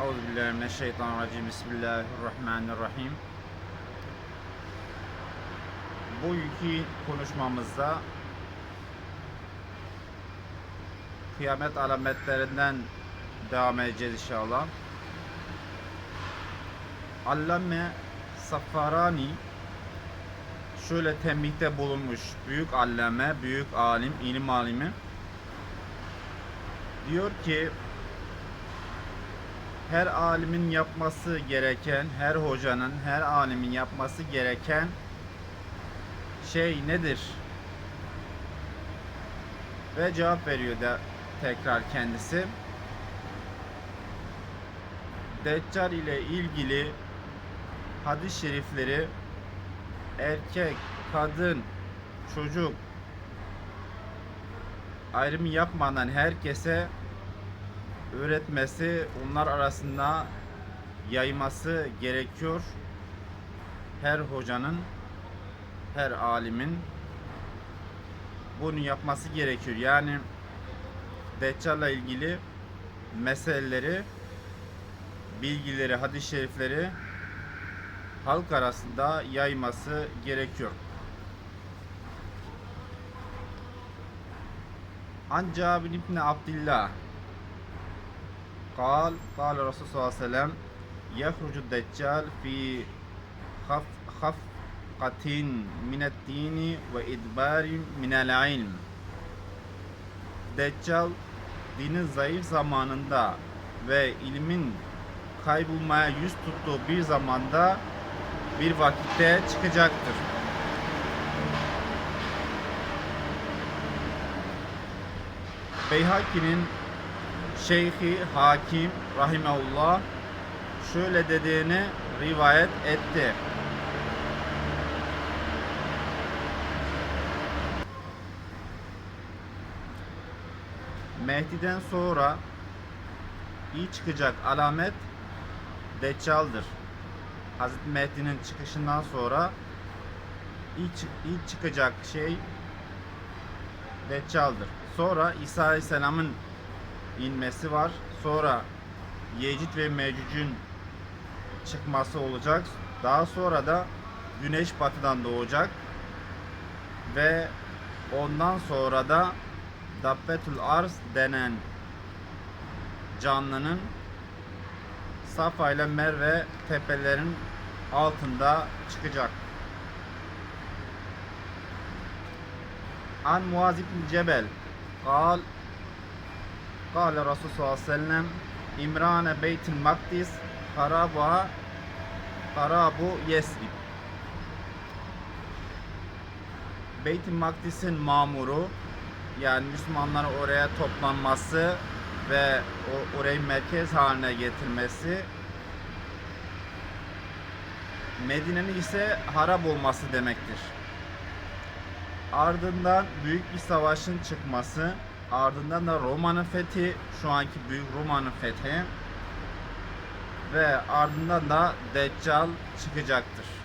Euzubillahimineşşeytanirracim. Bismillahirrahmanirrahim. Bugünkü konuşmamızda kıyamet alametlerinden devam edeceğiz inşallah. Allame Safarani şöyle tembihte bulunmuş. Büyük allame, büyük alim, ilim alimi. Diyor ki her alimin yapması gereken, her hocanın, her alimin yapması gereken şey nedir? Ve cevap veriyor da tekrar kendisi. Deccal ile ilgili hadis-i şerifleri erkek, kadın, çocuk ayrımı yapmadan herkese öğretmesi, onlar arasında yayması gerekiyor. Her hocanın, her alimin bunu yapması gerekiyor. Yani Deccal'la ilgili meseleleri, bilgileri, hadis-i şerifleri halk arasında yayması gerekiyor. An Cabir İbni Abdillah قال قال الرسول صلى الله عليه وسلم يخرج الدجال في خف خفقة من الدين وإدبار من العلم Deccal dinin zayıf zamanında ve ilmin kaybolmaya yüz tuttuğu bir zamanda bir vakitte çıkacaktır. Beyhaki'nin Şeyhi Hakim Rahimeullah şöyle dediğini rivayet etti. Mehdi'den sonra iyi çıkacak alamet Deccal'dır. Hazreti Mehdi'nin çıkışından sonra ilk, ilk çıkacak şey Deccal'dır. Sonra İsa Aleyhisselam'ın inmesi var. Sonra Yecid ve Mecüc'ün çıkması olacak. Daha sonra da güneş batıdan doğacak. Ve ondan sonra da Dabbetul Arz denen canlının Safa ile Merve tepelerin altında çıkacak. An Muaz ibn Cebel قال Kale Resul sallallahu aleyhi ve sellem İmrane Beytil Makdis Haraba Harabu Yesrib Beyt-i Makdis'in mamuru yani Müslümanlar oraya toplanması ve orayı merkez haline getirmesi. Medine'nin ise harap olması demektir. Ardından büyük bir savaşın çıkması ardından da Roma'nın fethi, şu anki büyük Roma'nın fethi ve ardından da Deccal çıkacaktır.